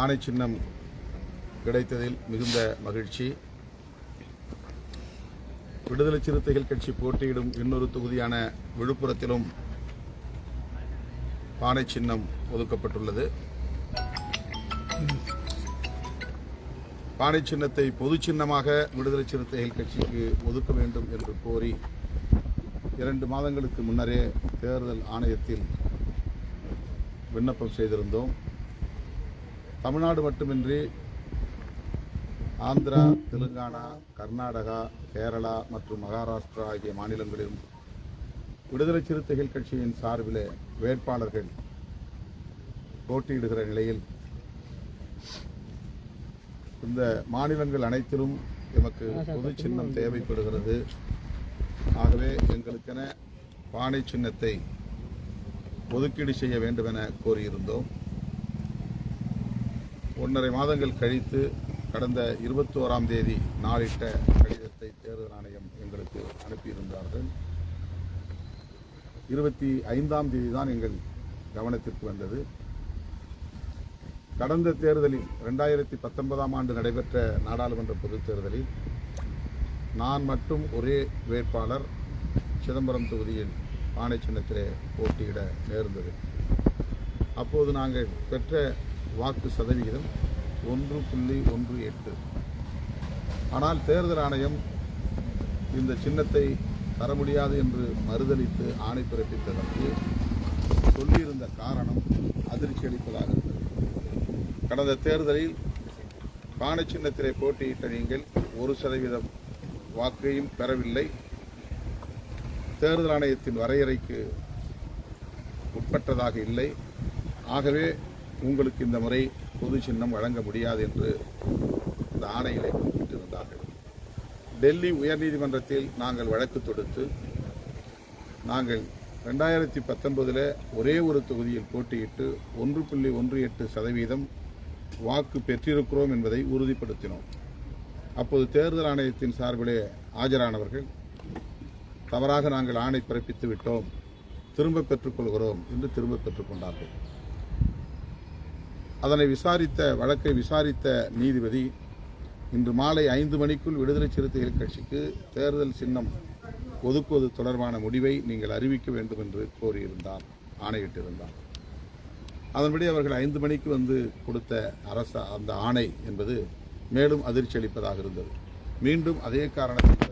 ஆணை சின்னம் கிடைத்ததில் மிகுந்த மகிழ்ச்சி. விடுதலை சிறுத்தைகள் கட்சி போட்டியிடும் இன்னொரு தொகுதியான விழுப்புரத்திலும் பானை சின்னம் ஒதுக்கப்பட்டுள்ளது. பானை சின்னத்தை பொது சின்னமாக விடுதலை சிறுத்தைகள் கட்சிக்கு ஒதுக்க வேண்டும் என்று கோரி இரண்டு மாதங்களுக்கு முன்னரே தேர்தல் ஆணையத்தில் விண்ணப்பம் செய்திருந்தோம். தமிழ்நாடு மட்டுமின்றி ஆந்திரா தெலுங்கானா கர்நாடகா கேரளா மற்றும் மகாராஷ்டிரா ஆகிய மாநிலங்களிலும் விடுதலை சிறுத்தைகள் கட்சியின் சார்பில் வேட்பாளர்கள் போட்டியிடுகிற நிலையில் இந்த மாநிலங்கள் அனைத்திலும் எமக்கு பொது சின்னம் தேவைப்படுகிறது. ஆகவே எங்களுக்கென பானை சின்னத்தை ஒதுக்கீடு செய்ய வேண்டும் என கோரியிருந்தோம். ஒன்றரை மாதங்கள் கழித்து கடந்த இருபத்தோராம் தேதி நாளிட்ட கடிதத்தை தேர்தல் ஆணையம் எங்களுக்கு அனுப்பியிருந்தார்கள். இருபத்தி ஐந்தாம் தேதி தான் எங்கள் கவனத்திற்கு வந்தது. கடந்த தேர்தலில் ரெண்டாயிரத்தி பத்தொன்பதாம் ஆண்டு நடைபெற்ற நாடாளுமன்ற பொதுத் தேர்தலில் நான் மட்டும் ஒரே வேட்பாளர் சிதம்பரம் தொகுதியில் பானை சின்னத்திலே போட்டியிட நேர்ந்தது. அப்போது நாங்கள் பெற்ற வாக்கு சதவிகிதம் ஒன்று புள்ளி ஒன்று எட்டு. ஆனால் தேர்தல் ஆணையம் இந்த சின்னத்தை தர முடியாது என்று மறுதளித்து ஆணை பிறப்பித்ததற்கு சொல்லியிருந்த காரணம் அதிர்ச்சி அளிப்பதாக இருந்தது. கடந்த தேர்தலில் பானை சின்னத்திலே போட்டியிட்ட நீங்கள் ஒரு சதவீதம் வாக்கையும் பெறவில்லை. தேர்தல் ஆணையத்தின் வரையறைக்கு உட்பட்டதாக இல்லை. ஆகவே உங்களுக்கு இந்த முறை பொது சின்னம் வழங்க முடியாது என்று இந்த ஆணைகளை குறிப்பிட்டிருந்தார்கள். டெல்லி உயர்நீதிமன்றத்தில் நாங்கள் வழக்கு தொடுத்து நாங்கள் ரெண்டாயிரத்தி பத்தொன்பதில் ஒரே ஒரு தொகுதியில் போட்டியிட்டு ஒன்று புள்ளி ஒன்று எட்டு சதவீதம் வாக்கு பெற்றிருக்கிறோம் என்பதை உறுதிப்படுத்தினோம். அப்போது தேர்தல் ஆணையத்தின் சார்பிலே ஆஜரானவர்கள் தவறாக நாங்கள் ஆணை பிறப்பித்து விட்டோம். திரும்ப பெற்றுக்கொள்கிறோம் என்று திரும்ப பெற்றுக்கொண்டார்கள். அதனை விசாரித்த வழக்கை விசாரித்த நீதிபதி இன்று மாலை ஐந்து மணிக்குள் விடுதலை சிறுத்தைகள் கட்சிக்கு தேர்தல் சின்னம் ஒதுக்குவது தொடர்பான முடிவை நீங்கள் அறிவிக்க வேண்டும் என்று கோரியிருந்தார் ஆணையிட்டிருந்தார். அதன்படி அவர்கள் ஐந்து மணிக்கு வந்து கொடுத்த அரச அந்த ஆணை என்பது மேலும் அதிர்ச்சி அளிப்பதாக இருந்தது. மீண்டும் அதே காரணத்தை